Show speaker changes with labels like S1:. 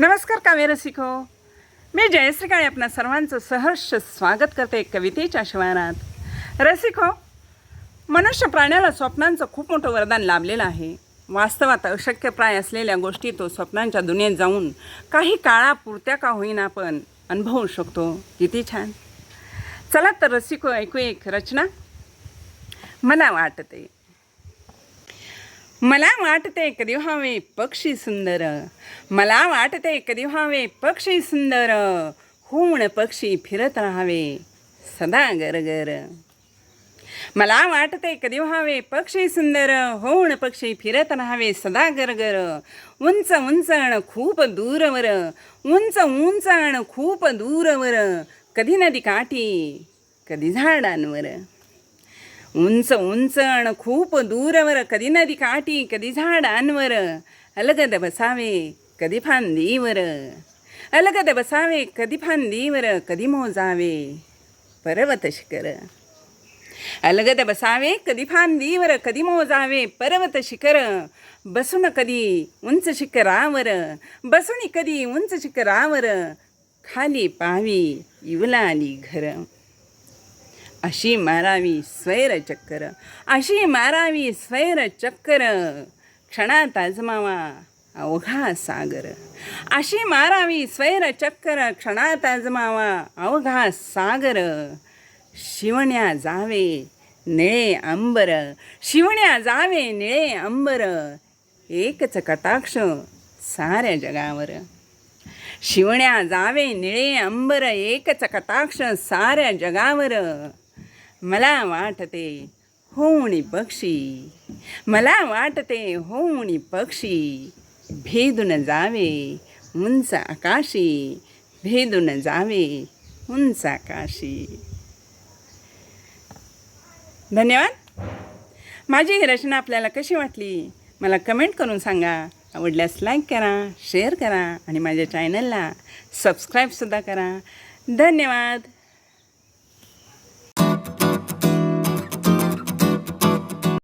S1: नमस्कार काव्य रसिको. मी जयश्री काळे आपणा सर्वांचं सहर्ष स्वागत करते कवितेच्या शिवारात रसिको मनुष्य प्राण्याला स्वप्नांचं खूप मोठं वरदान लाभलेलं आहे. वास्तवात अशक्यप्राय असलेल्या गोष्टी तो स्वप्नांच्या दुनियेत जाऊन काही काळापुरत्या का होईना आपण अनुभवू शकतो. किती छान. चला तर रसिको ऐकू एक रचना. मला वाटते मला वाटते कधी व्हावे पक्षी सुंदर. मला वाटते कधी व्हावे पक्षी सुंदर. होऊन पक्षी फिरत राहावे सदा गरगर मला वाटते कधी व्हावे पक्षी सुंदर. होऊन पक्षी फिरत राहावे सदा गरगर उंच उंच अण खूप दूरवर. उंच उंच अण खूप दूरवर. कधी नदी काठी कधी झाडांवर. उंच उंच अण खूप दूरवर कधी नदी काठी कधी झाडांवर अलगद बसावे कधी फांदीवर अलगद बसावे कधी फांदीवर कधी मोजावे पर्वत शिखर अलगद बसावे कधी फांदीवर कधी मोजावे पर्वत शिखर बसून कधी उंच शिखरावर बसून कधी उंच शिखरावर खाली पावी इवलाली घर अशी मारावी स्वैर चक्कर अशी मारावी स्वैर चक्कर. क्षणात आजमावा अवघा सागर. अशी मारावी स्वैर चक्कर क्षणात आजमावा अवघा सागर. शिवण्या जावे निळे अंबर शिवण्या जावे निळे अंबर. एकच कटाक्ष साऱ्या जगावर. शिवण्या जावे निळे अंबर एकच कटाक्ष साऱ्या जगावर. मला वाटते होणी पक्षी. मला वाटते होणी पक्षी. भेदून जावे उंच आकाशी. भेदून जावे उंच आकाशी. धन्यवाद. माझी ही रचना आपल्याला कशी वाटली? मला कमेंट करून सांगा. आवडल्यास लाईक करा शेअर करा आणि माझ्या चॅनलला सबस्क्राईबसुद्धा करा. धन्यवाद.